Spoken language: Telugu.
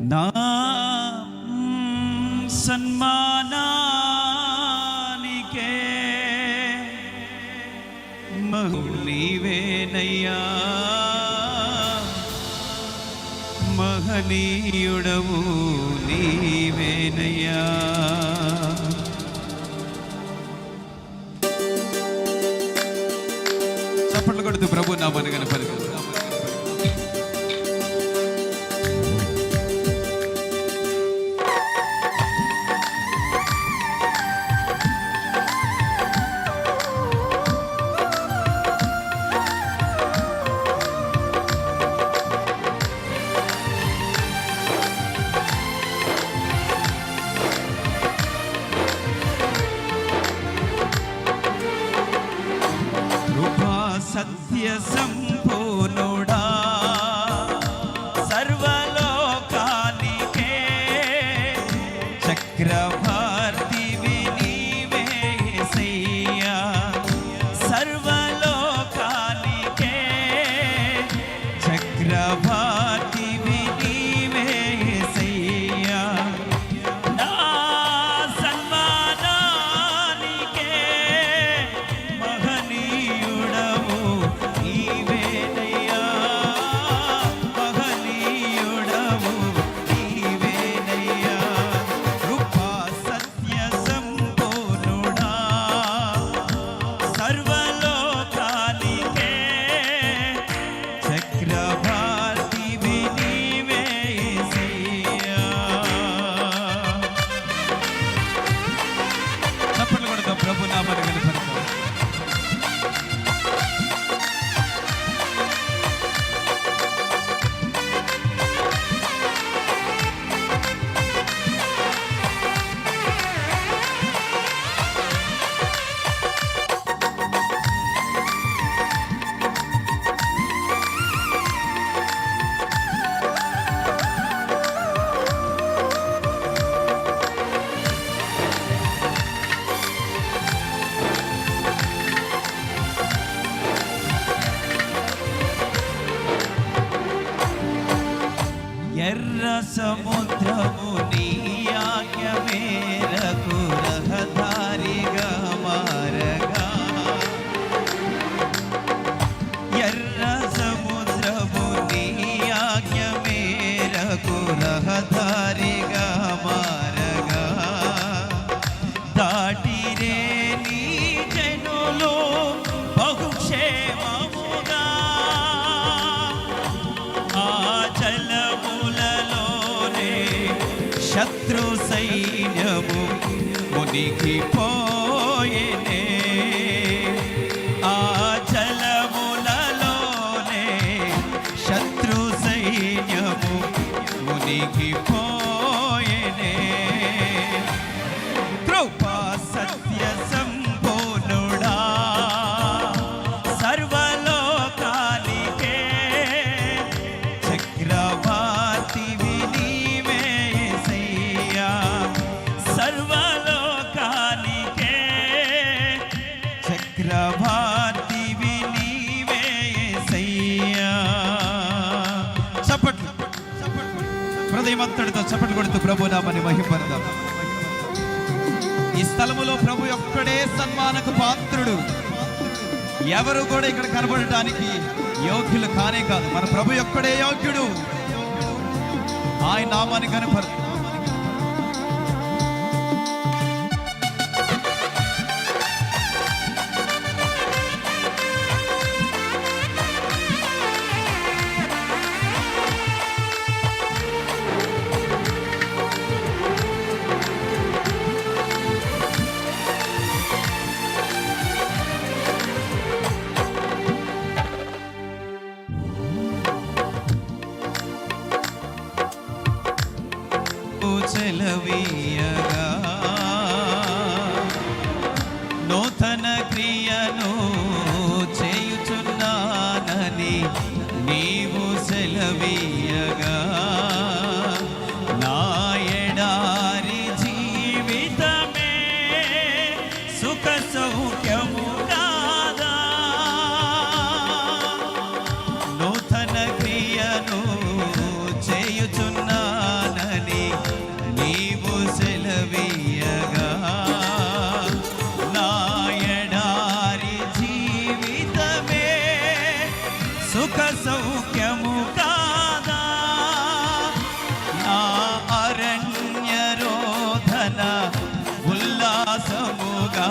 నా సన్మానానికే మహునీవేనయ్యా మహనీయుడవు నీవేనయ్యా. చప్పట్లు కొడుతూ ప్రభు నా మనగన కృపా సత్య సంపూర్ణుడా సర్వలోకానికే చక్రవర్తివి నీవే సర్వ శత్రు సైన్యము మునికి పోయేనే. ఆ జలములలోనే శత్రు సైన్యము మునికి హృదయవంతుడితో చప్పట్లు కొడుతూ ప్రభు నామని మహిమపడదాం ఈ స్థలములో ప్రభు ఒక్కడే సన్మానకు పాత్రుడు. ఎవరు కూడా ఇక్కడ కనబడటానికి యోగ్యులు కానే కాదు. మన ప్రభు ఒక్కడే యోగ్యుడు. ఆయన నామాన్ని కనపడతాం చెలవీయగా నూతన క్రియను చేయుచున్నానని నీవు సెలవీయగా. నా ఎడారి జీవితమే సుఖ సౌఖ్యము విశ్వాసముగా